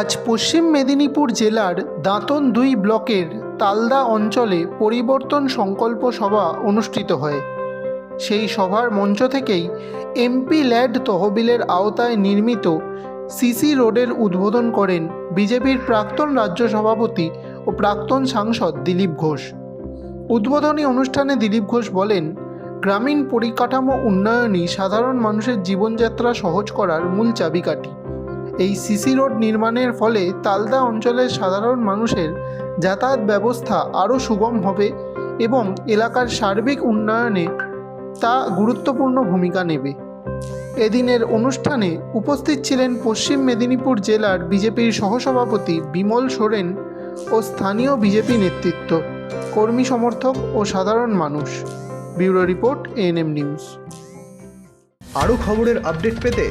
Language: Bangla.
আজ পশ্চিম মেদিনীপুর জেলার দাঁতন দুই ব্লকের তালদা অঞ্চলে পরিবর্তন সংকল্প সভা অনুষ্ঠিত হয়। সেই সভার মঞ্চ থেকেই এমপি ল্যাড তহবিলের আওতায় নির্মিত সিসি রোডের উদ্বোধন করেন বিজেপির প্রাক্তন রাজ্য সভাপতি ও প্রাক্তন সাংসদ দিলীপ ঘোষ। উদ্বোধনী অনুষ্ঠানে দিলীপ ঘোষ বলেন, গ্রামীণ পরিকাঠামো উন্নয়নই সাধারণ মানুষের জীবনযাত্রা সহজ করার মূল চাবিকাঠি। এই সিসি রোড নির্মাণের ফলে তালদা অঞ্চলের সাধারণ মানুষের যাতায়াত ব্যবস্থা আরও সুগম হবে এবং এলাকার সার্বিক উন্নয়নে তা গুরুত্বপূর্ণ ভূমিকা নেবে। এদিনের অনুষ্ঠানে উপস্থিত ছিলেন পশ্চিম মেদিনীপুর জেলার বিজেপির সহসভাপতি বিমল সোরেন ও স্থানীয় বিজেপি নেতৃত্ব, কর্মী সমর্থক ও সাধারণ মানুষ। Bureau report ANM news. আরও খবরের আপডেট পেতে